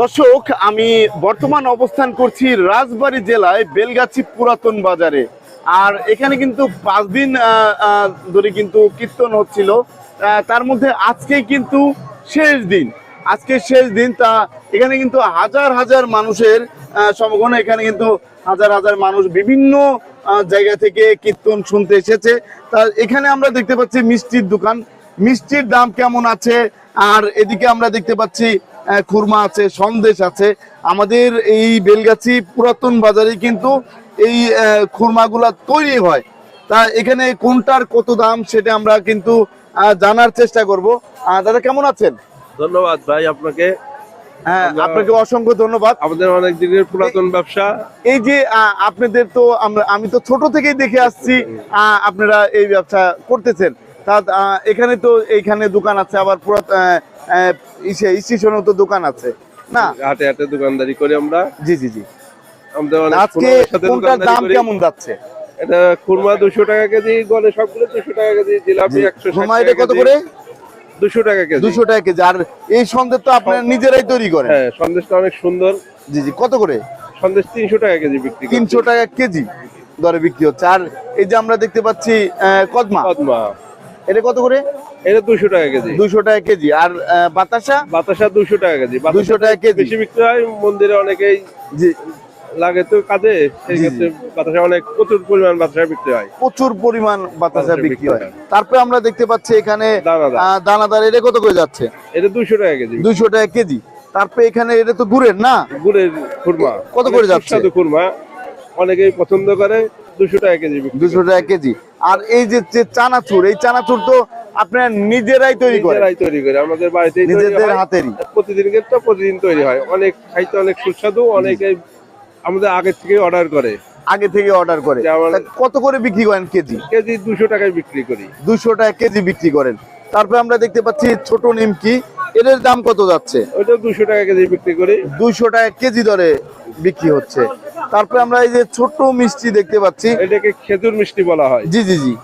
দর্শক, আমি বর্তমান অবস্থান করছি রাজবাড়ী জেলায় বেলগাছি পুরাতন বাজারে। আর এখানে কিন্তু পাঁচ দিন ধরে কিন্তু কীর্তন হচ্ছিল। তার মধ্যে আজকে কিন্তু শেষ দিন। আজকে শেষ দিন, তা এখানে কিন্তু হাজার হাজার মানুষের সমগণ এখানে কিন্তু হাজার হাজার মানুষ বিভিন্ন জায়গা থেকে কীর্তন শুনতে এসেছে। তা এখানে আমরা দেখতে পাচ্ছি মিষ্টির দোকান। মিষ্টির দাম কেমন আছে? আর এদিকে আমরা দেখতে পাচ্ছি খুরমা আছে সন্দেশ আছে। আমাদের এই বেলগাছি পুরাতন বাজারে কিন্তু এই খুরমাগুলা তৈরি হয়। তা এখানে কোনটার কত দাম সেটা আমরা কিন্তু জানার চেষ্টা করব। আহ, দাদা কেমন আছেন? ধন্যবাদ ভাই আপনাকে। হ্যাঁ আপনাকে অসংখ্য ধন্যবাদ। আমাদের অনেক দিনের পুরাতন ব্যবসা। এই যে আপনাদের তো আমরা আমি তো ছোট থেকেই দেখে আসছি আহ, আপনারা এই ব্যবসা করতেছেন। তা এখানে তো এইখানে দোকান আছে আবার পুরো স্টেশনেও তো দোকান আছে না? হাটে হাটে দোকানদারি করি আমরা। জি জি জি। আজকে কোনটার দাম কেমন যাচ্ছে? এটা খুরমা দুশো টাকা কেজি গনে সবগুলো দুশো টাকা কেজি জিলাপি একশো এটা কত করে? দুশো টাকা কেজি। দুশো টাকা কেজি আর এই সন্দেশ তো আপনারা নিজেরাই তৈরি করেন। হ্যাঁ সন্দেশটা অনেক সুন্দর। জি জি কত করে? সন্দেশ তিনশো টাকা কেজি বিক্রি তিনশো টাকা কেজি দরে বিক্রি হচ্ছে। আর এই যে আমরা দেখতে পাচ্ছি কদমা। পদ্মা এটা কত করে? এটা দুশো টাকা কেজি। দুশো টাকা কেজি। আর বাতাসা? বাতাসা দুশো টাকা কেজি। 200 টাকা কেজি। বেশি বিক্রি হয় মন্দিরে অনেকেই জি। লাগে তো কাজে। সেই ক্ষেত্রে বাতাসা অনেক প্রচুর পরিমাণ বাতাসা বিক্রি হয়। প্রচুর পরিমাণ বাতাসা বিক্রি হয়। তারপরে আমরা দেখতে পাচ্ছি এখানে দানাদার। এটা কত করে যাচ্ছে? এটা দুশো টাকা কেজি। দুইশো টাকা কেজি। তারপরে এখানে এটা তো গুড়ের না? গুড়ের খুরমা। কত করে যাচ্ছে? খুরমা। অনেকেই পছন্দ করে। দুশো টাকা কেজি বিক্রি দুশো টাকা কেজি। আর এই যে চানাচুর এই চানাচুর তো আপনারা নিজেরাই তৈরি করেন। নিজেরাই তৈরি করে আমাদের বাড়িতে নিজেদের হাতেরই। প্রতিদিন কিন্তু প্রতিদিন তৈরি হয়। অনেক খাইতে অনেক সুস্বাদু অনেকে আমাদের আগে থেকে অর্ডার করে। আগে থেকে অর্ডার করে। কত করে বিক্রি করেন কেজি? কেজি দুশো টাকায় বিক্রি করি। দুশো টাকা কেজি বিক্রি করেন। তারপরে আমরা দেখতে পাচ্ছি ছোট নিমকি। এটার দাম কত যাচ্ছে? ওইটা দুশো টাকা কেজি বিক্রি করি। দুইশো টাকা কেজি দরে বিক্রি হচ্ছে। তারপরে আমরা এই যে ছোট মিষ্টি দেখতে পাচ্ছি। এটাকে খেজুর মিষ্টি বলা হয়। জি জি জি।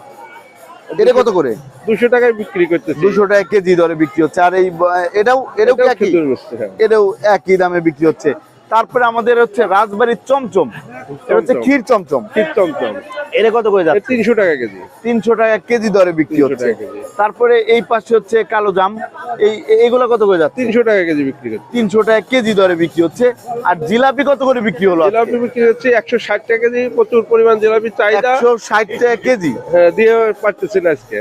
এটা কত করে? দুশো টাকায় বিক্রি করতেছি। দুশো টাকা কেজি দরে বিক্রি হচ্ছে। আর এই এটাও এটাও একই? হ্যাঁ। এটাও একই দামে বিক্রি হচ্ছে। তারপরে আমাদের হচ্ছে রাজবাড়ির চমচম। এটা হচ্ছে ক্ষীর চমচম। ক্ষীর চমচম। এটা কত করে যাচ্ছে? তিনশো টাকা কেজি। তিনশো টাকা কেজি দরে বিক্রি হচ্ছে। তারপরে এই পাশে হচ্ছে কালো জাম। এই এগুলো কত করে যাচ্ছে? তিনশো টাকা কেজি বিক্রি করছি তিনশো টাকা কেজি দরে বিক্রি হচ্ছে। আর জিলাপি কত করে বিক্রি হলো জিলাপি বিক্রি হচ্ছে একশো ষাট টাকা কেজি প্রচুর পরিমাণ জিলাপি চাহিদা। একশো ষাট টাকা কেজি? হ্যাঁ, দিয়ে পারতেছি না আজকে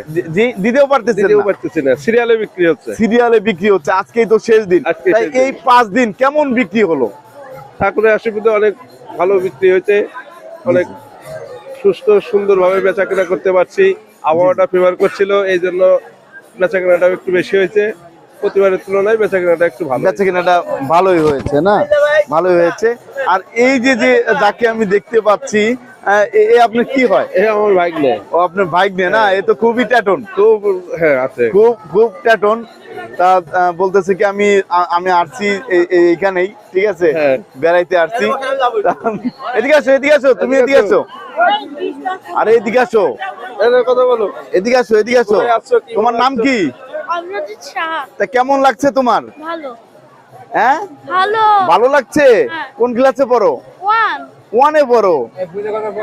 দিতেও পারতেছেন দিতেও। পারতেছি না। সিরিয়ালে বিক্রি হচ্ছে। সিরিয়ালে বিক্রি হচ্ছে। আজকেই তো শেষ দিন। তাই এই পাঁচ দিন কেমন বিক্রি হলো? ঠাকুরের আশীর্বাদে অনেক ভালো বিক্রি হয়েছে। অনেক সুস্থ সুন্দরভাবে বেচা কেনা করতে পারছি। আবহাওয়াটা ফেভার করছিল এই জন্য বেচা কেনাটা একটু বেশি হয়েছে। প্রতিবারের তুলনায় বেচা কেনাটা একটু ভালো বেচা কেনাটা ভালোই হয়েছে না? ভালোই হয়েছে। আর এই যে যে যাকে আমি দেখতে পাচ্ছি এ আপনার কি হয়? আমার ও আপনার বাইক নিয়ে না এ তো খুবই ট্যাটন খুব হ্যাঁ আছে। খুব খুব ট্যাটন তা বলতেছে কি আমি আমি আসছি এইখানেই ঠিক আছে? হ্যাঁ। বেড়াইতে আসছি। এদিকে আসো এদিকে আসো তুমি এদিকে আসো। আরে এদিকে আসো। কথা বলো। এদিকে আসো এদিকে আসো। আছো? তোমার নাম কি? তা কেমন লাগছে তোমার? ভালো। হ্যাঁ? ভালো। লাগছে? হ্যাঁ। কোন ক্লাসে পড়ো? ওয়ানে। পড়ো।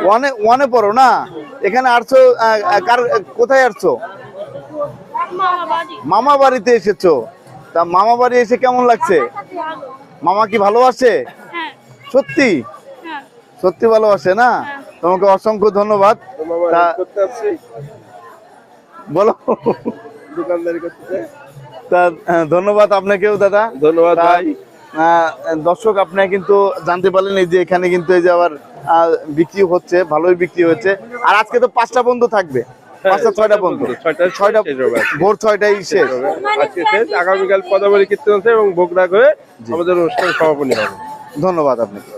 ওয়ানে ওয়ানে পড়ো না? এখানে আসছো কার কোথায় আসছো? মামা বাড়িতে এসেছ। তা মামা বাড়ি এসে কেমন লাগছে? মামা কি ভালোবাসে? হ্যাঁ। সত্যি? হ্যাঁ। সত্যি ভালোবাসে না? হ্যাঁ। তোমাকে অসংখ্য ধন্যবাদ। বলো। দোকানদারি করতে তা ধন্যবাদ আপনাকেও দাদা। ধন্যবাদ ভাই। দর্শক আপনারা কিন্তু জানতে পারলেন এই যে এখানে কিন্তু এই যে আবার আহ, বিক্রি হচ্ছে ভালোই বিক্রি হচ্ছে। আর আজকে তো পাঁচটা বন্ধ থাকবে। পাঁচটা ছয়টা বন্ধ। ছয়টা ছয়টা শেষ হবে আজকে। ভোর ছয়টাই শেষ আজকে শেষ। আগামীকাল পদাবলী কীর্তন আছে এবং ভোগ হয়ে আমাদের অনুষ্ঠান সমাপনী হবে। ধন্যবাদ আপনাকে।